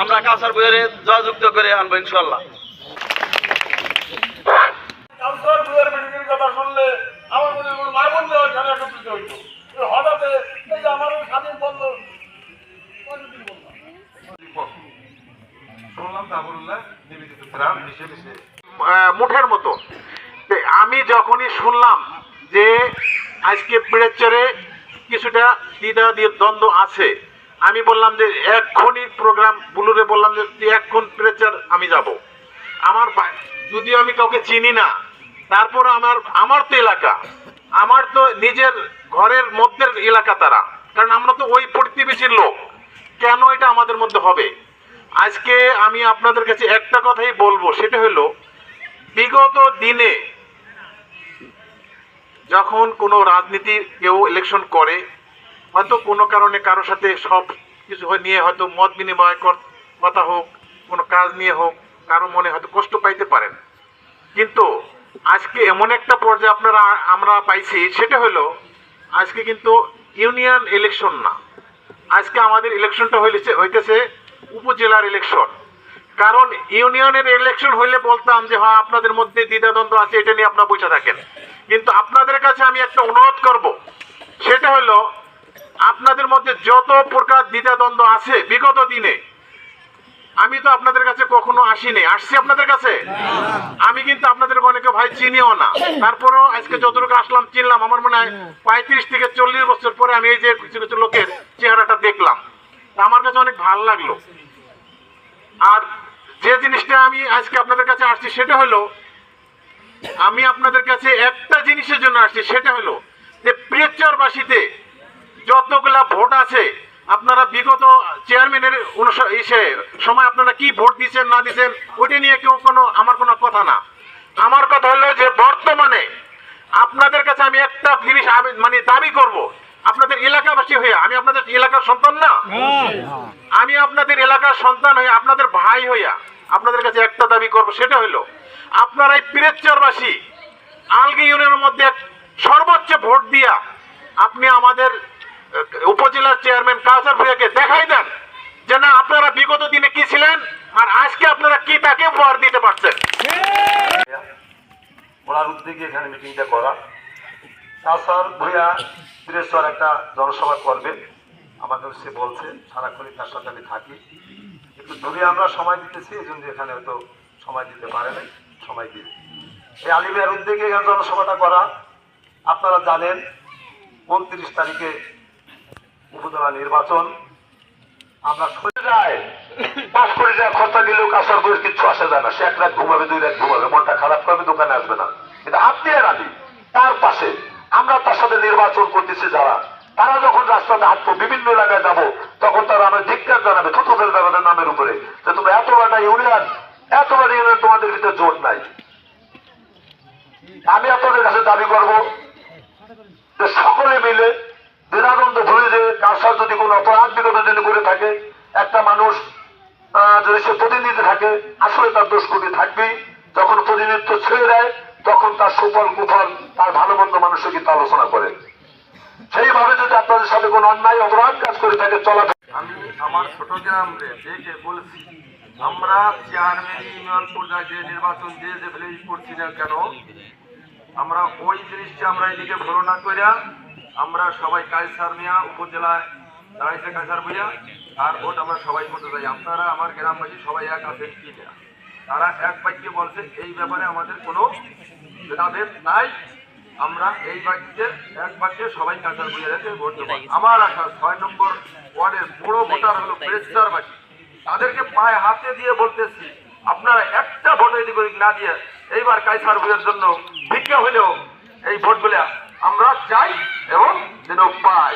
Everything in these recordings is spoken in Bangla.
আমরা কাছার বইয়ের জয়যুক্ত করে আনব ইনশাল্লাহ কথা শুনলে আমার মনে হয় মা ওইখানে একত্রিত হইত হঠাৎ এই যে আমার স্বাধীন মুঠের মতো। আমি যখনই শুনলাম যে আজকে পিড়েচরে কিছুটা দ্বিধা দিয়ে দ্বন্দ্ব আছে আমি বললাম যে এক্ষুনি প্রোগ্রাম বুলুরে বললাম যে তুই এক্ষুন পিড়েচর আমি যাব। আমার যদিও আমি কাউকে চিনি না তারপর আমার আমার তো এলাকা। আমার তো নিজের ঘরের মধ্যের এলাকা তারা। কারণ আমরা তো ওই প্রতিবেশীর লোক। কেন এটা আমাদের মধ্যে হবে? আজকে আমি আপনাদের কাছে একটা কথাই বলব, সেটা হলো, বিগত দিনে যখন কোনো রাজনীতি কেউ ইলেকশন করে হয়তো কোনো কারণে কারোর সাথে সব কিছু নিয়ে হয়তো মত বিনিময় কথা হোক, কোনো কাজ নিয়ে হোক, কারও মনে হয়তো কষ্ট পাইতে পারেন কিন্তু আজকে এমন একটা পর্যায়ে আপনারা, আমরা পাইছি, সেটা হলো আজকে কিন্তু ইউনিয়ন ইলেকশন না। আজকে আমাদের ইলেকশনটা হইতেছে হইতেছে উপজেলার ইলেকশন। কারণ ইউনিয়নের ইলেকশন হইলে বলতাম যে হ্যাঁ আপনাদের মধ্যে দ্বিধাদ্বন্দ্ব আছে, এটা নিয়ে আপনারা বসে থাকেন। কিন্তু আপনাদের কাছে আমি একটা অনুরোধ করব। সেটা হলো আপনাদের মধ্যে যত প্রকার দ্বিধাদ্বন্দ্ব আছে বিগত দিনে, আমি তো আপনাদের কাছে কখনো আসিনি। আসছি আপনাদের কাছে? আমি কিন্তু আপনাদের অনেকে ভাই চিনিও না। তারপরেও আজকে যতটুকু আসলাম, চিনলাম। আমার মনে হয় পঁয়ত্রিশ থেকে চল্লিশ বছর পরে আমি এই যে কিছু কিছু লোকের চেহারাটা দেখলাম। আমার কাছে অনেক ভালো লাগল। আর যে জিনিসটা আমি আজকে আপনাদের কাছে আসছি, সেটা হলো, আমি আপনাদের কাছে একটা জিনিসের জন্য আসছি, সেটা হলো যে প্রিয়চরবাসীতে যতগুলা ভোট আছে, আপনারা বিগত চেয়ারম্যানের ইসে, সময় আপনারা কি ভোট দিচ্ছেন, না দিচ্ছেন, ওইটা নিয়ে কেউ কোনো, আমার কোনো কথা না। আমার কথা হলো যে, বর্তমানে আপনাদের কাছে আমি একটা জিনিস মানে দাবি করব। আপনাদের এলাকাবাসী হয়ে, আমি আপনাদের এলাকার সন্তান না? আমি আপনাদের এলাকার সন্তান হয়ে, আপনাদের ভাই হইয়া আপনাদের কাছে একটা দাবি করব, সেটা হলো আপনারা এই পিরেচরবাসী আলগি ইউনিয়নের মধ্যে সর্বোচ্চ ভোট দিয়া আপনি আমাদের উপজেলার চেয়ারম্যান কাউসার ভূঁইয়াকে দেখাই দেন যে না, আপনারা বিগত দিনে কি ছিলেন আর আজকে আপনারা কি তাকে উপহার দিতে পারছেন? ওনার উদ্যোগে এখানে মিটিংটা করা। তাছাড়া ভূয়া বীরেশ্বর একটা জনসভা করবে আমাদের সে বলছে, সারাক্ষণই তার সাথে আমি থাকি। কিন্তু দূরে আমরা সময় দিতেছি, এই জন্য এখানে হয়তো সময় দিতে পারে নাই। সময় দিবে এই আলিমিয়ার উদ্যোগে এখানে জনসভাটা করা। আপনারা জানেন, উনত্রিশ তারিখে উপজেলা নির্বাচন, আমরা সরে যায় পাশ করে যায় খরচা দিলেও কাঁচার বইয়ের কিচ্ছু আসে যায় না। সে এক রাত ঘুমাবে, দুই রাত ঘুমাবে, মনটা খারাপ করবে, দোকানে আসবে না। কিন্তু আপনি আর আমি তার পাশে আমরা তার সাথে নির্বাচন করতেছি যারা। তারা যখন রাস্তাতে হাঁটবো বিভিন্ন এলাকায় যাব, তখন তারা আমার ধিক্কার জানাবে, থুতু ফেলবে আমাদের নামের উপরে, যে তোমরা এত বড় ইউনিয়ন, এত বড় ইউনিয়ন তোমাদের ভিতরে জোট নাই। আমি আপনাদের কাছে দাবি করব যে সকলে মিলে দ্বিধাদ্বন্দ্ব ভুলে যে কার সাথে যদি কোনো অপরাধ বিগত দিনে করে থাকে, একটা মানুষ যদি সে প্রতিনিধি থাকে, আসলে তার দোষ কোটি থাকবেই। যখন প্রতিনিধিত্ব ছেড়ে দেয়, তখন তার সুফল, কুফল, তার ভালো মন্দ মানুষের কিন্তু আলোচনা করে। সেইভাবে যদি আপনাদের সাথে কোনো অন্যায়, অপরাধ কাজ করে থাকে, চলা আমি আমার ছোট গ্রামে দেখে বলছি, আমরা চেয়ারম্যান ইউনিয়ন পর্যায়ে যে নির্বাচন যে যে ফেলেই করছি না কেন, আমরা ওই জিনিসটা আমরা এদিকে ফলো না করিয়া আমরা সবাই কাইসার মিয়া উপজেলায় দাঁড়াইছে কাইসার ভুইয়া আর ভোট আমরা সবাই করতে চাই। আপনারা, আমার গ্রামবাসী সবাই এক আছেন কি না? তারা এক বাক্যে বলছে, এই ব্যাপারে আমাদের কোনো ভেদাভেদ নাই। আমরা এই বাক্যে, এক বাক্যে সবাই কাঁচার বুঝে রেখে ভোট দেবো। আমার আশা, ছয় নম্বর ওয়ার্ডের বড় ভোটার হলো প্রেসচারবাসী তাদেরকে পায়ে হাতে দিয়ে বলতেছি, আপনারা একটা ভোট এদিক না দিয়ে এইবার কাইসার বুঝের জন্য ভিক্ষা হলেও এই ভোটগুলো আমরা চাই এবং যেন পাই।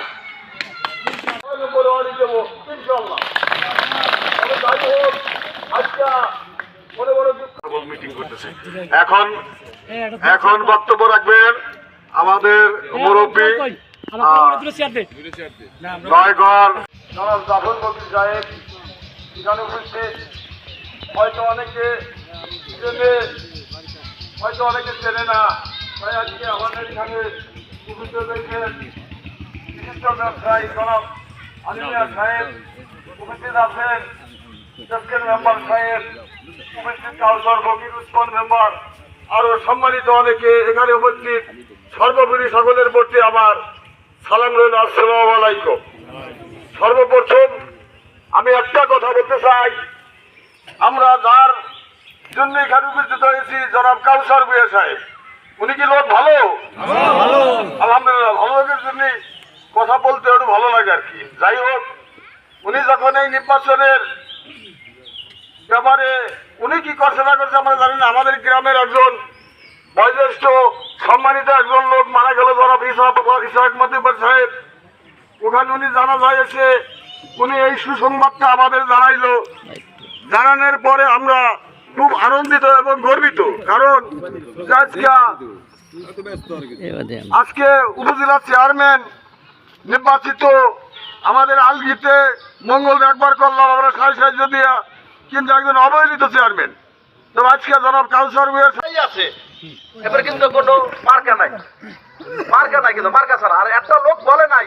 এখন এখন বক্তব্য রাখবেন আমাদের মুরব্বী নয়গড় জনাব জাফর মকির সাহেব এখানে উপস্থিত হয়তো অনেকে হয়তো অনেকে চেনে না। তাই আজকে আমাদের এখানে সাহেব উপস্থিত আছেন সেফকেন মেম্বার সাহেব, উপস্থিত কাউন্সিলর ফকির উসমান মেম্বার আরও সম্মানিত অনেকে। এখানে উপস্থিত সর্বোপরি সকলের প্রতি আমার সালাম রইল, আসসালামু সর্বপ্রথম আমি একটা কথা বলতে চাই। আমরা যার জন্য এখানে উপস্থিত হয়েছি, জনাব কাউসার বুয়া সাহেব। উনি কি লোক ভালো? আলহামদুলিল্লাহ ভালো লোকের জন্য কথা বলতে একটু ভালো লাগে আর কি। যাই হোক উনি যখন এই নির্বাচনের ব্যাপারে উনি কি করছে না করছে আমরা জানি না। আমাদের গ্রামের একজন বয়োজ্যেষ্ঠ সম্মানিত একজন লোক মারা গেল জনাব ইসাহ ইসাহ মতিবার সাহেব ওখানে উনি জানা যায় এসে উনি এই সুসংবাদটা আমাদের জানাইলো। জানানোর পরে আমরা খুব আনন্দিত এবং গর্বিত। কারণ আজকে উপজেলা চেয়ারম্যান নির্বাচিত আমাদের আলগিতে মঙ্গল একবার করলাম, আমরা সাড়ে সাহায্য দিয়া, কিন্তু একজন অবহেলিত চেয়ারম্যান। তো আজকে জনাব কাউসার আছে। এবার কিন্তু কোনো মার্কা নাই। মার্কা নাই কিন্তু, মার্কা ছাড়া। আর একটা লোক বলে নাই